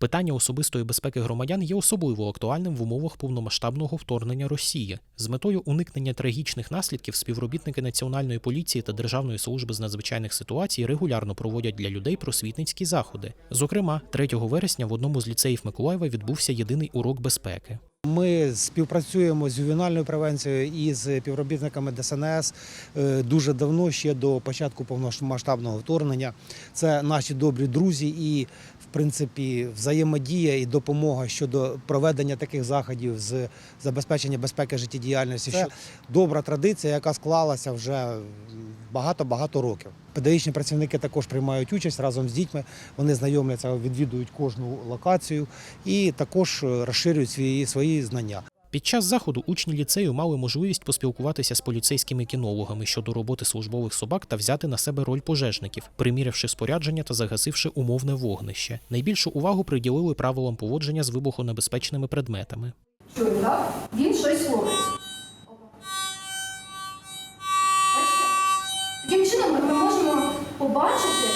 Питання особистої безпеки громадян є особливо актуальним в умовах повномасштабного вторгнення Росії. З метою уникнення трагічних наслідків співробітники Національної поліції та Державної служби з надзвичайних ситуацій регулярно проводять для людей просвітницькі заходи. Зокрема, 3 вересня в одному з ліцеїв Миколаєва відбувся єдиний урок безпеки. Ми співпрацюємо з ювенальною превенцією і з співробітниками ДСНС е, дуже давно, ще до початку повномасштабного вторгнення. Це наші добрі друзі і, в принципі, взаємодія і допомога щодо проведення таких заходів з забезпечення безпеки життєдіяльності. Це добра традиція, яка склалася вже багато-багато років. Педагогічні працівники також приймають участь разом з дітьми. Вони знайомляться, відвідують кожну локацію і також е, розширюють свої, свої знання. Під час заходу учні ліцею мали можливість поспілкуватися з поліцейськими кінологами щодо роботи службових собак та взяти на себе роль пожежників, примірявши спорядження та загасивши умовне вогнище. Найбільшу увагу приділили правилам поводження з вибухонебезпечними предметами. Чую, так? Він щось ловить. Таким чином ми можемо побачити,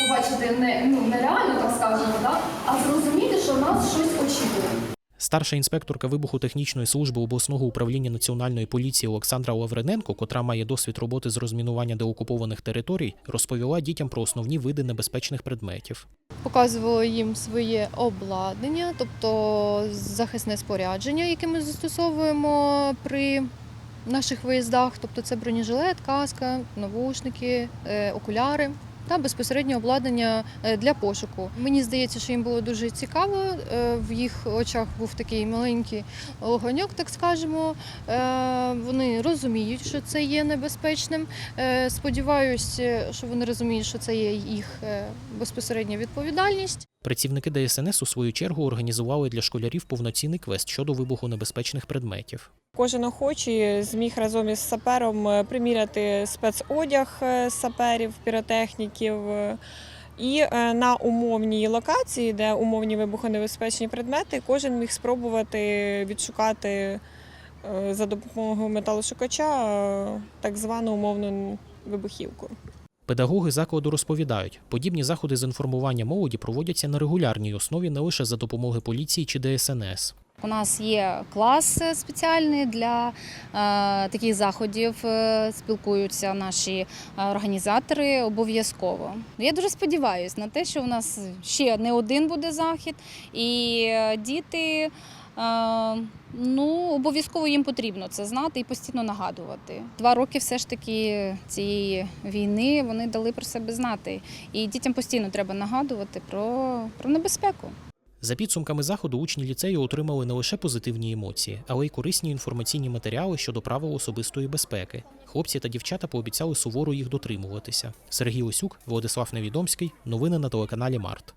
побачити не, ну, не реально, так скажемо, так? а зрозуміти, що нас щось очікує. Старша інспекторка вибухотехнічної служби обласного управління національної поліції Олександра Лаврененко, котра має досвід роботи з розмінування деокупованих територій, розповіла дітям про основні види небезпечних предметів. Показувала їм своє обладнання, тобто захисне спорядження, яке ми застосовуємо при наших виїздах, тобто це бронежилет, каска, навушники, е, окуляри. Та безпосередньо обладнання е, для пошуку. Мені здається, що їм було дуже цікаво. е, В їх очах був такий маленький огоньок, так скажемо. Е, Вони розуміють, що це є небезпечним. Сподіваюся, що вони розуміють, що це є їх безпосередня відповідальність. Працівники ДСНС у свою чергу організували для школярів повноцінний квест щодо вибухонебезпечних предметів. Кожен охочий зміг разом із сапером е, приміряти спецодяг е, саперів, піротехніків. е, І на умовній локації, де умовні вибухонебезпечні предмети, кожен міг спробувати відшукати за допомогою металошукача так звану умовну вибухівку. Педагоги закладу розповідають, подібні заходи з інформування молоді проводяться на регулярній основі не лише за допомоги поліції чи ДСНС. У нас є клас спеціальний для е, таких заходів. е, Спілкуються наші е, організатори обов'язково. Я дуже сподіваюся на те, що у нас ще не один буде захід, і діти. Е, Ну, обов'язково їм потрібно це знати і постійно нагадувати. Два роки все ж таки цієї війни вони дали про себе знати. І дітям постійно треба нагадувати про, про небезпеку. За підсумками заходу, учні ліцею отримали не лише позитивні емоції, але й корисні інформаційні матеріали щодо правил особистої безпеки. Хлопці та дівчата пообіцяли суворо їх дотримуватися. Сергій Осюк, Владислав Невідомський. Новини на телеканалі Март.